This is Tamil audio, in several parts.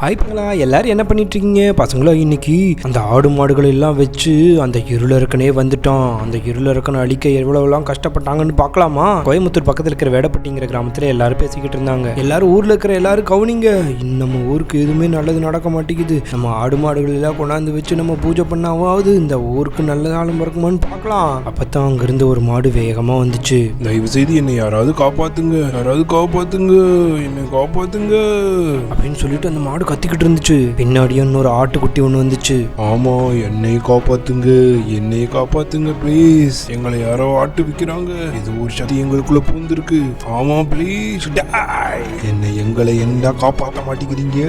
ஹாய் பங்களா எல்லாரும் என்ன பண்ணிட்டு இருக்கீங்க பசங்களா இன்னைக்கு அந்த ஆடு மாடுகள் எல்லாம் வச்சு அந்த இருளரக்கனே வந்துட்டான். அந்த இருளரக்கனை அழிக்க எவ்வளவுலாம் கஷ்டப்பட்டாங்கன்னு பார்க்கலாமா? கோயம்புத்தூர் பக்கத்தில் இருக்கிற வேடப்பட்டிங்கிற கிராமத்துல எல்லாரும் பேசிக்கிட்டு இருந்தாங்க. எல்லாரும் ஊர்ல இருக்கிற எல்லாரும் கவனிங்க. நம்ம ஊருக்கு எதுவுமே நல்லது நடக்க மாட்டேங்குது. நம்ம ஆடு மாடுகள் எல்லாம் கொண்டாந்து வச்சு நம்ம பூஜை பண்ணாவது இந்த ஊருக்கு நல்ல காலம் பிறக்குமான்னு பார்க்கலாம். அப்பதான் அங்கிருந்து ஒரு மாடு வேகமா வந்துச்சு. தயவு செய்து என்னை யாராவது காப்பாத்துங்க. யாராவது காப்பாத்துங்க. என்னை காப்பாத்துங்க. அப்படின்னு சொல்லிட்டு அந்த மாடு கத்திக்கிட்டு இருந்துச்சு. பின்னாடியே இன்னொரு ஆட்டுக்குட்டி ஒன்று வந்துச்சு. ஆமா என்னை காப்பாத்துங்க என்னை காப்பாத்துங்க ப்ளீஸ் எங்களை யாரோ ஆட்டு விக்கிறாங்க. இது ஒரு சக்தி எங்களுக்குள்ள பூந்திருக்கு. ஆமா ப்ளீஸ் என்னை எங்களை என்ன காப்பாத்த மாட்டேங்கிறீங்க?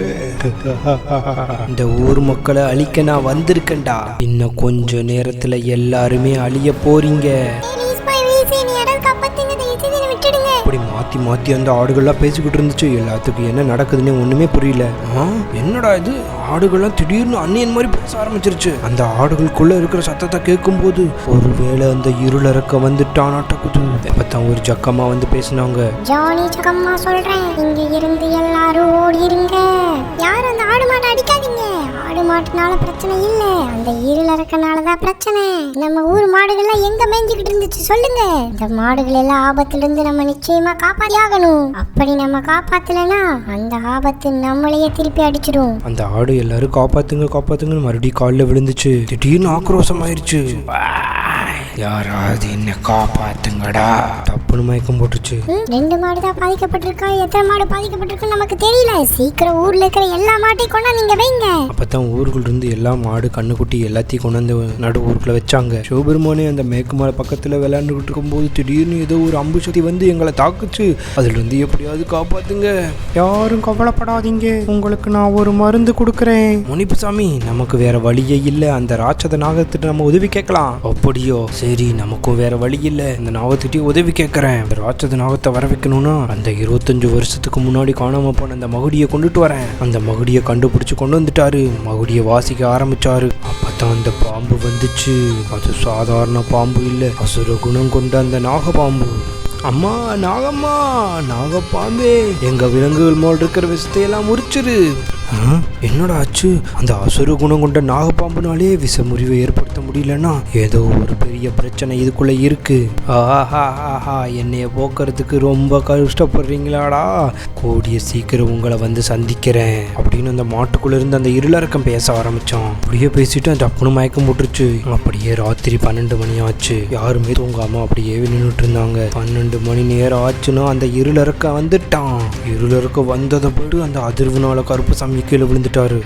இந்த ஊர் மக்களை அழிக்க நான் வந்திருக்கேன்டா. இன்னும் கொஞ்ச நேரத்துல எல்லாருமே அழிய போறீங்க. மாற்றி மாற்றி அந்த ஆடுகள்லாம் பேசிக்கிட்டு இருந்துச்சு. எல்லாத்துக்கும் என்ன நடக்குதுன்னு ஒன்றுமே புரியல. ஆ, என்னடா இது? ஆடுகள்லாம் திடீர்னு அந்நியன் மாதிரி பேச ஆரம்பிச்சிருச்சு. அந்த ஆடுகளுக்குள்ள இருக்கிற சத்தத்தை கேட்கும்போது ஒருவேளை அந்த இருளறக்க வந்துட்டானாட்டக்குது அப்பதான் ஒரு ஜக்கம்மா வந்து பேசினாங்க. ஜானி சகம்மா சொல்றேன் இங்க இருந்து எல்லாரும் ஓடிருங்க. யாரும் அந்த ஆடு மாட்டை அடிக்காதீங்க. ஆடு மாட்டுனால பிரச்சனை இல்ல. அந்த இருள் இருக்கனால தான் பிரச்சனை. நம்ம ஊர் மாடுகள்லாம் எங்க மேய்ஞ்சுக்கிட்டு இருந்துச்சு சொல்லுங்க. இந்த மாடுகள் எல்லாம் ஆபத்துல இருந்து நம்ம நிச்சயமா காப்பாத்தி ஆகணும். அப்படி நம்ம காப்பாத்தலைன்னா அந்த ஆபத்து நம்மளையே திருப்பி அடிச்சிடும். அந்த ஆடு எல்லாரும் காப்பாத்துங்க காப்பாத்துங்கன்னு மறுபடியும் காலில் விழுந்துச்சு. திடீர்னு ஆக்ரோஷம் ஆயிடுச்சு யாராவது என்ன காப்பாத்துங்கடா. தப்புன்னு மயக்கம் போட்டுச்சு ரெண்டு மாடு தான் பாதிக்கப்பட்டிருக்கா? எத்தனை மாடு பாதிக்கப்பட்டிருக்கு நமக்கு தெரியல. சீக்கிரம் ஊர்ல இருக்கிற எல்லா மாட்டையும் கொண்டாந்து நீங்க வைங்க. அப்பதான் ஊருக்குள்ள இருந்து எல்லா மாடு கண்ணுக்குட்டி எல்லாத்தையும் கொண்டு வந்து நடு ஊருக்குள்ள வச்சாங்க. சிவபெருமானே அந்த மேற்கு மலை பக்கத்துல விளையாண்டுகிட்டு இருக்கும்போது திடீர்னு ஏதோ ஒரு அம்பு சக்தி வந்து எங்களை தாக்குச்சு. அதுல இருந்து எப்படியாவது காப்பாத்துங்க. யாரும் கவலைப்படாதீங்க. உங்களுக்கு நான் ஒரு மருந்து கொடுக்குறேன். முனிப்புசாமி நமக்கு வேற வழியே இல்ல. அந்த ராட்சத நாகத்திட்ட நம்ம உதவி கேட்கலாம். அப்படியோ? சரி நமக்கும் வேற வழி இல்ல. இந்த நாகத்திட்டையும் உதவி கேட்கறேன். அந்த ராட்சத நாகத்தை வர வைக்கணும்னா அந்த இருபத்தஞ்சு வருஷத்துக்கு முன்னாடி காணாம போன அந்த மகுடியை கொண்டுட்டு வரேன். அந்த மகுடியை கண்டுபிடிச்சு கொண்டு வந்துட்டாரு. மகுடியை வாசிக்க ஆரம்பிச்சாரு. அப்பதான் அந்த பாம்பு வந்துச்சு. அது சாதாரண பாம்பு இல்லை. அசுர குணம் கொண்ட அந்த நாக பாம்பு அம்மா நாகம்மா நாகப்பாம்பே. எங்க விலங்குகள் மோல் இருக்கிற விஷத்தையெல்லாம் முறிச்சிரு. என்னடா ஆச்சு? அந்த அசுர குணம் கொண்ட நாகப்பாம்புனாலே விஷமுறிவை ஏற்படுத்த முடியலன்னா ஏதோ ஒரு பெரிய பிரச்சனை இதுக்குள்ள இருக்கு. ஆஹா என்னைய போக்குறதுக்கு ரொம்ப கஷ்டப்படுறீங்களாடா. கூடிய சீக்கிரம் உங்களை வந்து சந்திக்கிறேன் அப்படின்னு அந்த மாட்டுக்குள்ள இருந்து அந்த இருளறக்கம் பேச ஆரம்பிச்சோம் அப்படியே பேசிட்டு அந்த டப்புனு மயக்கம் போட்டுருச்சு. அப்படியே ராத்திரி பன்னெண்டு மணி ஆச்சு. யாருமே தூங்காம அப்படியே நின்றுட்டு இருந்தாங்க பன்னெண்டு மணி நேரம் ஆச்சுன்னா அந்த இருளறக்கம் வந்துட்டான். இருளரக்க வந்ததை போட்டு அந்த அதிர்வுனால கருப்பு சாமி குழம்பி கீழே விழுந்துட்டாரு.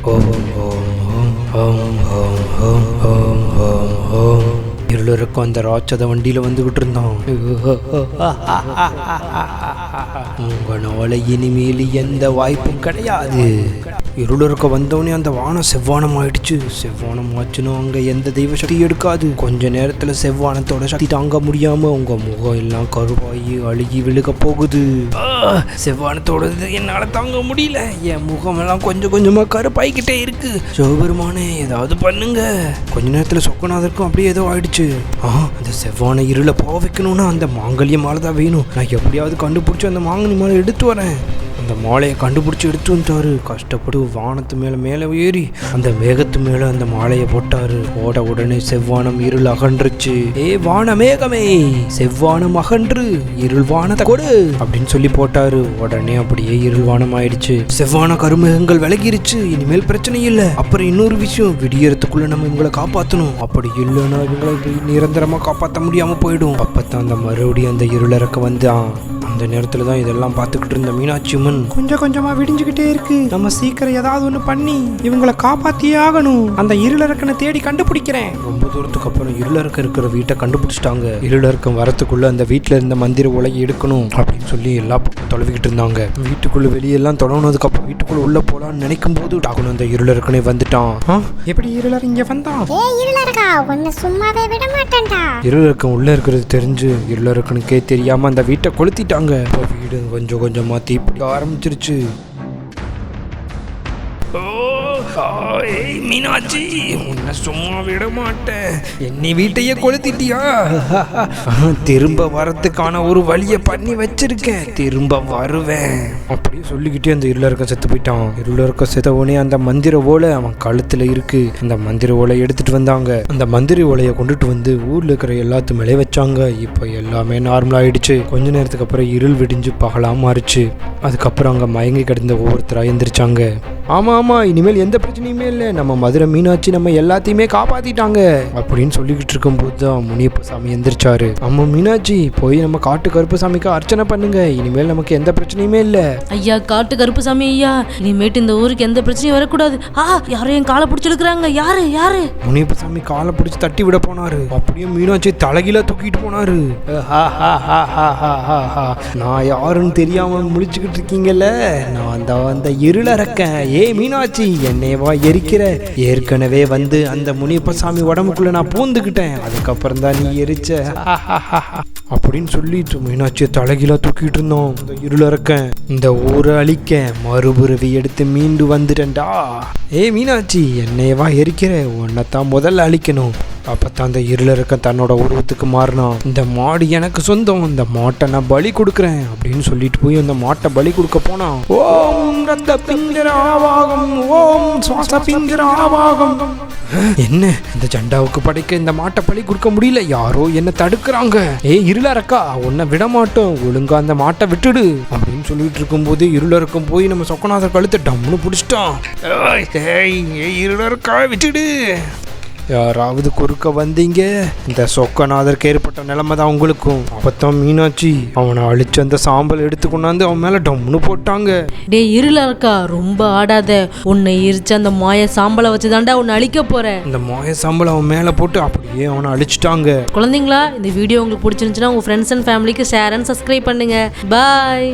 இருளருக்கும் அந்த ராட்சத வண்டியில வந்துகிட்டு இருந்தோம் உங்களால இனிமேல் எந்த வாய்ப்பும் கிடையாது. இருளருக்க வந்தவொடனே அந்த வானம் செவ்வானம் ஆயிடுச்சு செவ்வானம் ஆச்சுன்னா அங்க எந்த தெய்வ சக்தி எடுக்காது. கொஞ்ச நேரத்துல செவ்வானத்தோட சக்தி தாங்க முடியாம உங்க முகம் எல்லாம் கருவாயி அழுகி விழுக போகுது. செவ்வானத்தோட இது என்னால தாங்க முடியல. என் முகம் எல்லாம் கொஞ்சம் கொஞ்சமா கருப்பாய்கிட்டே இருக்கு. சிவபெருமானே ஏதாவது பண்ணுங்க. கொஞ்ச நேரத்துல சொக்கநாதருக்கும் அப்படியே ஏதோ ஆயிடுச்சு. ஆ அந்த செவ்வான இருளை போக வைக்கணும்னா அந்த மாங்கல்ய மாலை தான் வேணும். நான் எப்படியாவது கண்டுபிடிச்சி அந்த மாங்கனி மாலை எடுத்து வரேன். அந்த மாலையை கண்டுபிடிச்சி எடுத்து வந்துட்டாரு கஷ்டப்பட்டு வானத்து மேலே மேலே ஏறி அந்த மேகத்து மேலே அந்த மாலையை போட்டாரு. போட உடனே செவ்வானம் இருள் அகன்றுச்சு. ஏ வான மேகமே செவ்வானம் அகன்று இருள் வானத்தை கொடு அப்படின்னு சொல்லி போட்டாரு. உடனே அப்படியே இருள் வானம் ஆயிடுச்சு. செவ்வான கருமேகங்கள் விலகிருச்சு. இனிமேல் பிரச்சனை இல்லை. அப்புறம் இன்னொரு விஷயம் விடியறதுக்குள்ள நம்ம இவங்களை காப்பாற்றணும் அப்படி இல்லைன்னா இவங்களை நிரந்தரமாக நிரந்தரமா காப்பாற்ற முடியாம போயிடும். அப்பதான் அந்த மறுபடியும் அந்த இருளறக்க வந்தான். அந்த நேரத்துல தான் இதெல்லாம் பார்த்துக்கிட்டு இருந்த மீனாட்சி அம்மன் கொஞ்சம் கொஞ்சமா விடிஞ்சுக்கிட்டே இருக்கு. நம்ம சீக்கிரம் ஏதாவது ஒன்று பண்ணி இவங்களை காப்பாத்தியே ஆகணும். அந்த இருளரக்கனை தேடி கண்டுபிடிக்கிறேன். ரொம்ப தூரத்துக்கு அப்புறம் இருளரக்க இருக்கிற வீட்டை கண்டுபிடிச்சிட்டாங்க. இருளரக்கம் வரத்துக்குள்ள அந்த வீட்டில் இருந்த மந்திர உலகி எடுக்கணும் அப்படின்னு சொல்லி எல்லா பக்கம் தொலைவிக்கிட்டு இருந்தாங்க. வீட்டுக்குள்ள வெளியெல்லாம் தொடங்கினதுக்கு அப்புறம் வீட்டுக்குள்ள உள்ள போலான்னு நினைக்கும் போது டாக்குனு அந்த இருளரக்கனே வந்துட்டான். ஆ, எப்படி இருளர் இங்க வந்தான்? சும்மாவே விட மாட்டேன்டா. இருளரக்கம் உள்ள இருக்கிறது தெரிஞ்சு இருளரக்கனுக்கே தெரியாம அந்த வீட்டை கொளுத்திட்டாங்க. அவங்க வீடு கொஞ்சம் கொஞ்சமாக தீப்பிடிக்க ஆரம்பிச்சிருச்சு. ஏய் மீனாட்சி. உன்னை சும்மா விட மாட்டேன். என்னை வீட்டையே கொளுத்திட்டியா? திரும்ப வரத்துக்கான ஒரு வழியை பண்ணி வச்சிருக்கேன். திரும்ப வருவேன். அப்படியே சொல்லிக்கிட்டே அந்த இருள இருக்க செத்து போயிட்டான். இருள இருக்க செத்தவனே அந்த மந்திர ஓலை அவன் கழுத்துல இருக்கு. அந்த மந்திர ஓலை எடுத்துட்டு வந்தாங்க. அந்த மந்திர ஓலையை கொண்டுட்டு வந்து ஊர்ல இருக்கிற எல்லாத்து மேலே வச்சாங்க. இப்போ எல்லாமே நார்மல் ஆயிடுச்சு. கொஞ்ச நேரத்துக்கு அப்புறம் இருள் விடிஞ்சு பகலா மாறிச்சு. அதுக்கப்புறம் அங்க மயங்கி கிடந்த ஒவ்வொருத்தராக எந்திரிச்சாங்க. ஆமா ஆமா இனிமேல் எந்த பிரச்சனையுமே இல்லை. நம்ம மதுரை மீனாட்சி நம்ம எல்லாத்தையுமே காப்பாத்திட்டாங்க. அப்படின்னு சொல்லிக்கிட்டு இருக்கும்போது தான் முனியப்ப சாமி எந்திரிச்சாரு. ஆமா மீனாட்சி போய் நம்ம காட்டு கருப்பு சாமிக்கு அர்ச்சனை பண்ணுங்க. இனிமேல் நமக்கு எந்த பிரச்சனையுமே இல்லை. ஐயா காட்டு கருப்புசாமி ஐயா இனிமேட்டு இந்த ஊருக்கு எந்த பிரச்சனையும் வரக்கூடாது. ஆ யாரும் என் காலை பிடிச்சிருக்கிறாங்க. யாரு யாரு? முனியப்ப சாமி காலை பிடிச்சி தட்டி விட போனாரு. அப்படியே மீனாட்சி தலைகீழ தூக்கிட்டு போனாரு. ஹா, ஹா, ஹா, ஹா, ஹா, ஹா, ஹா. நான் யாருன்னு தெரியாம முடிச்சுக்கிட்டு இருக்கீங்கல்ல? நான் தான் அந்த இருளறக்கேன் ஏ ஏ மீனாட்சி என்னையவா எரிக்கிற. ஏற்கனவே வந்து அந்த முனியப்ப சாமி உடம்புக்குள்ள நான் பூந்துக்கிட்டேன். அதுக்கப்புறம் தான் நீ எரிச்ச. ஹா, ஹா, ஹா, அப்படின்னு சொல்லிட்டு மீனாட்சியை தலைகீழா தூக்கிட்டு இருந்தோம். இந்த இருளறக்கேன் இந்த ஊரை அழிக்க மறுபுறவி எடுத்து மீண்டு வந்துட்டேன்டா. ஏ மீனாட்சி என்னையவா எரிக்கிற. உன்னைத்தான் முதல்ல அழிக்கணும். அப்பத்தான் அந்த இருளருக்கன் தன்னோட உருவத்துக்கு மாறினான் இந்த மாடு எனக்கு சொந்தம் இந்த மாட்டை நான் பலி கொடுக்குறேன் அப்படின்னு சொல்லிட்டு போய் அந்த மாட்டை பலி கொடுக்க போனான் ஓம் ரத்த பிங்கர ஆவாகம் ஓம் சுவாச பிங்கர ஆவாகம். என்ன இந்த ஜண்டாவுக்கு படைக்க இந்த மாட்டை பலி கொடுக்க முடியல? யாரோ என்ன தடுக்கிறாங்க. ஏ இருளரக்கா உன்னை விட மாட்டோம் ஒழுங்கா அந்த மாட்டை விட்டுடு அப்படின்னு சொல்லிட்டு இருக்கும்போது இருளருக்கும் போய் நம்ம சொக்கநாதர் கழுத்தை டம்னு பிடிச்சிட்டான். ஏய், ஏய், ஏய், விட்டுடு. யாராவது குறுக்க வந்தீங்க? இந்த சொக்கநாதருக்கு ஏற்பட்ட நிலைமை தான் உங்களுக்கும். அப்பத்தான் மீனாட்சி அவனை அழிச்சு அந்த சாம்பல் எடுத்து கொண்டாந்து அவன் மேல டம்னு போட்டாங்க. டேய் இருளா ரொம்ப ஆடாத. உன்னை எரிச்சு அந்த மாய சாம்பலை வச்சு தாண்டா உன்னை அழிக்க போறேன் இந்த மாய சாம்பல் அவன் மேல போட்டு அப்படியே அவனை அழிச்சிட்டாங்க. குழந்தைங்களா இந்த வீடியோ உங்களுக்கு பிடிச்சிருந்துச்சுன்னா உங்க ஃப்ரெண்ட்ஸ் அண்ட் ஃபேமிலிக்கு ஷேர் அண்ட் சப்ஸ்கிரைப் பண்ணுங்க. பாய்